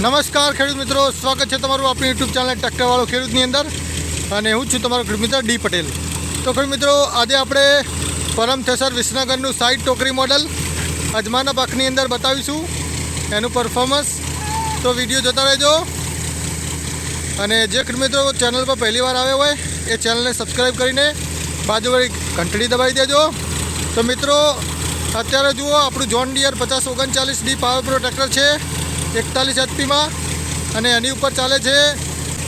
નમસ્કાર, ખેડૂત મિત્રો. સ્વાગત છે તમારું આપણી યુટ્યુબ ચેનલ ટક્કરવાળો ખેડૂતની અંદર. અને હું છું તમારો ખેડૂત મિત્ર ડી પટેલ. તો ખેડૂત મિત્રો, આજે આપણે પરમ થેસર વિસનગરનું સાઈડ ટોકરી મોડલ અજમાના પાકની અંદર બતાવીશું. એનું પરફોર્મન્સ તો વીડિયો જોતા રહેજો. અને જે ખેડૂત મિત્રો ચેનલ પર પહેલી વાર આવ્યા હોય, એ ચેનલને સબસ્ક્રાઈબ કરીને બાજુવાળી ઘંટડી દબાવી દેજો. તો મિત્રો, અત્યારે જુઓ, આપણું જોન ડિયર પચાસ ઓગણચાલીસ ડી પાવર પ્રો ટ્રેક્ટર છે. એકતાલીસ એચપીમાં અને એની ઉપર ચાલે છે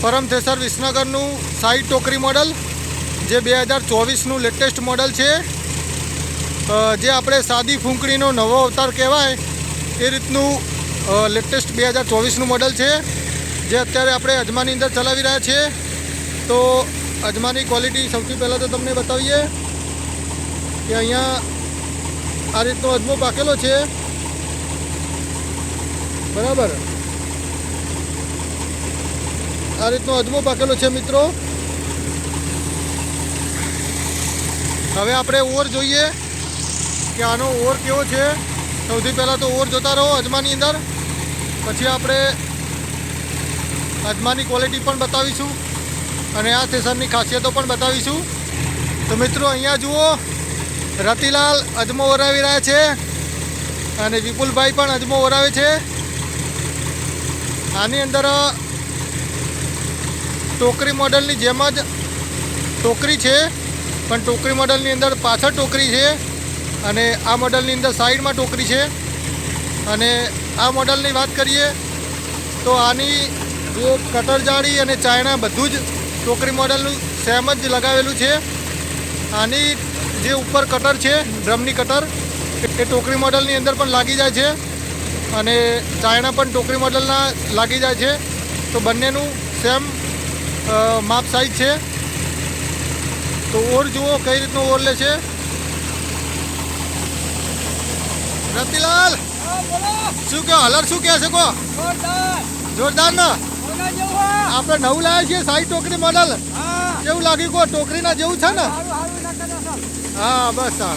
પરમ થેસર વિસનગરનું સાઈડ ટોકરી મોડલ, જે બે હજાર ચોવીસનું લેટેસ્ટ મોડલ છે. જે આપણે સાદી ફૂંકણીનો નવો અવતાર કહેવાય, એ રીતનું લેટેસ્ટ બે હજાર ચોવીસનું મોડલ છે, જે અત્યારે આપણે અજમાની અંદર ચલાવી રહ્યા છીએ. તો અજમાની ક્વોલિટી સૌથી પહેલાં તો તમને બતાવીએ કે અહીંયા આ રીતનો અજમો પાકેલો છે. બરાબર. આ રીતનો અજમો પાકેલો છે મિત્રો. હવે આપણે ઓર જોઈએ કે આનો ઓર કેવો છે. સૌથી પહેલાં તો ઓર જોતા રહો અજમાની અંદર. પછી આપણે અજમાની ક્વોલિટી પણ બતાવીશું અને આ સેશનની ખાસિયતો પણ બતાવીશું. તો મિત્રો, અહીંયા જુઓ, રતિલાલ અજમો ઓરાવી રહ્યા છે અને વિપુલભાઈ પણ અજમો ઓરાવે છે. આની અંદર ટોકરી મોડલની જેમ જ ટોકરી છે, પણ ટોકરી મોડલની અંદર પાછળ ટોકરી છે અને આ મોડલની અંદર સાઈડમાં ટોકરી છે. અને આ મોડલની વાત કરીએ તો આની જે કટર જાળી અને ચાયણા બધું જ ટોકરી મોડલનું સેમ જ લગાવેલું છે. આની જે ઉપર કટર છે, ડ્રમની કટર, એ ટોકરી મોડલની અંદર પણ લાગી જાય છે. અને ચાયણા પણ ટોકરી મોડલના લાગી જાય છે. તો બંનેનું સેમ માપ સાઈઝ છે. તો ઓર જુઓ કઈ રીતનો ઓર લે છે. રતિલાલ! શું કહો હલર શું કહે છે કો જોરદાર. ને? આપણે નવું લાવ્યા છીએ સાઈ ટોકરી મોડલ. કેવું લાગ્યું કો ટોકરીના જેવું છે ને? હા બસ સાર.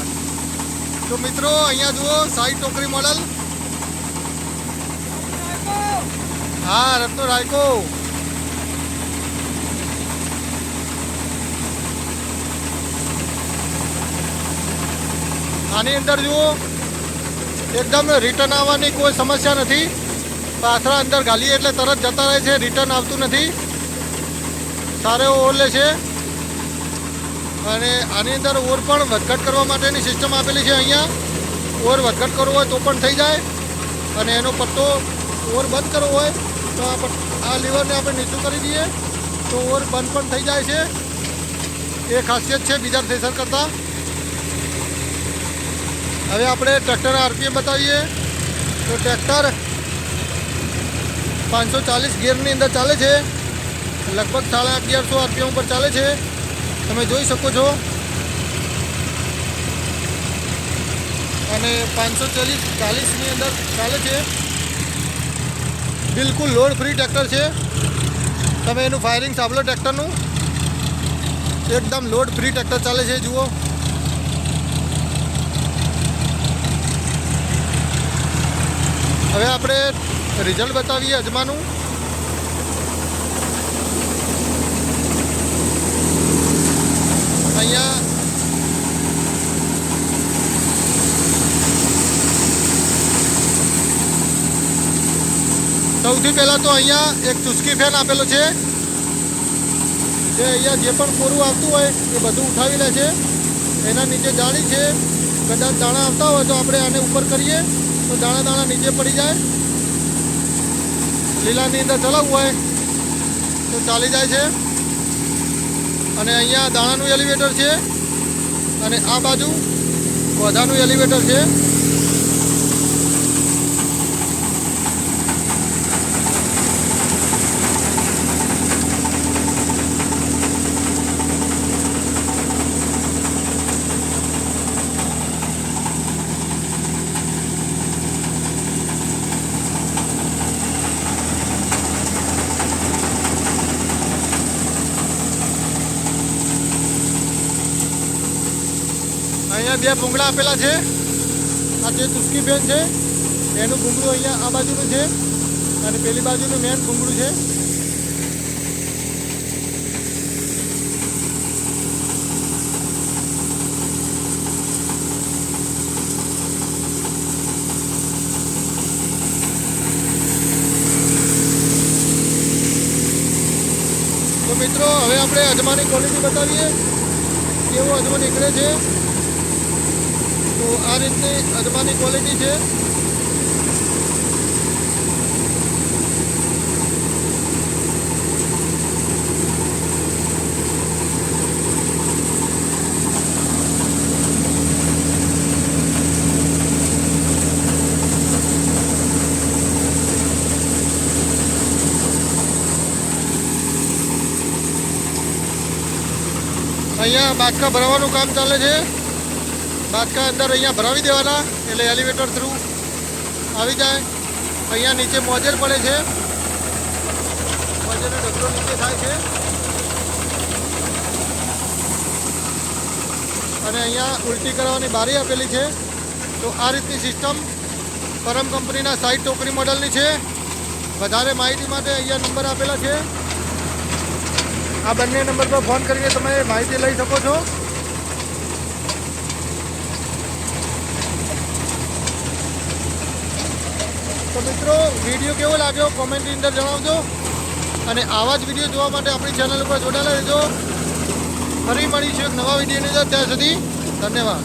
તો મિત્રો અહીંયા જુઓ સાઈ ટોકરી મોડલ. હા રત્નો રાયકો આની અંદર જુઓ, એકદમ રિટર્ન આવવાની કોઈ સમસ્યા નથી. પાથરા અંદર ગાલીએ એટલે તરત જતા રહે છે રિટર્ન આવતું નથી. સારો ઓર લે છે. અને આની અંદર ઓર પણ વધઘટ કરવા માટેની સિસ્ટમ આપેલી છે અહીંયા. ઓર વધઘટ કરવો હોય તો પણ થઈ જાય. અને એનો પટ્ટો ઓર બંધ કરવો હોય તો આ લીવરને આપણે નીચું કરી દઈએ. તો ઓર બંધ પણ થઈ જાય છે. એ ખાસિયત છે બીજા થ્રેસર કરતાં. હવે આપણે ટ્રેક્ટરના આરપીએમ બતાવીએ. તો ટ્રેક્ટર પાંચસો ચાલીસ ગિયરની અંદર ચાલે છે. લગભગ સાડા અગિયારસો આરપીએમ ઉપર ચાલે છે. તમે જોઈ શકો છો. અને પાંચસો ચાલીસ ચાલીસની અંદર ચાલે છે. બિલકુલ લોડ ફ્રી ટ્રેક્ટર છે. તમે એનું ફાયરિંગ સાંભળો ટ્રેક્ટરનું. એકદમ લોડ ફ્રી ટ્રેક્ટર ચાલે છે, જુઓ. હવે આપણે રિઝલ્ટ બતાવીએ અજમાનું. અહીંયા સૌથી પહેલાં તો અહીંયા એક ચુસ્કી ફેન આપેલો છે. જે અહીંયા જે પણ કોરું આવતું હોય એ બધું ઉઠાવી લે છે. એના નીચે જાળી છે. કદાચ દાણા આવતા હોય તો આપણે આને ઉપર કરીએ. તો દાણા દાણા નીચે પડી જાય. લીલાની અંદર ચલાવવું હોય તો ચાલી જાય છે. અને અહીંયા દાણાનું એલિવેટર છે. અને આ બાજુ વધાનું એલિવેટર છે. અહીંયા બે ભૂંગળા આપેલા છે. આ જે ચુસ્કી પેન છે, એનું ભૂંગળું અહીંયા આ બાજુનું છે અને પેલી બાજુનું મેન ઘૂંગળું છે. તો મિત્રો, હવે આપણે અજમાની ક્વોલિટી બતાવીએ. કેવો અજમો નીકળે છે? તો આ રીતની અજમાની ક્વોલિટી છે. અહીંયા બાટકા ભરાવાનું કામ ચાલે છે. બાટકા અંદર અહીંયા ભરાવી દેવાના, એટલે એલિવેટર થ્રુ આવી જાય. અહીંયા નીચે મોજર પડે છે. મોજરનો ઢગલો નીચે થાય છે. અને અહીંયા ઉલટી કરવાની બારી આપેલી છે. તો આ રીતની સિસ્ટમ પરમ કંપનીના સાઈડ ટોકરી મોડલની છે. વધારે માહિતી માટે અહીંયા નંબર આપેલા છે. આ બંને નંબર પર ફોન કરીને તમે માહિતી લઈ શકો છો. તો મિત્રો, વીડિયો કેવો લાગ્યો? કોમેન્ટની અંદર જણાવજો. અને આવા જ વીડિયો જોવા માટે આપણી ચેનલ ઉપર જોડાયેલા રહેજો. ફરી મળીશું એક નવા વિડીયોની અંદર. ત્યાં સુધી ધન્યવાદ.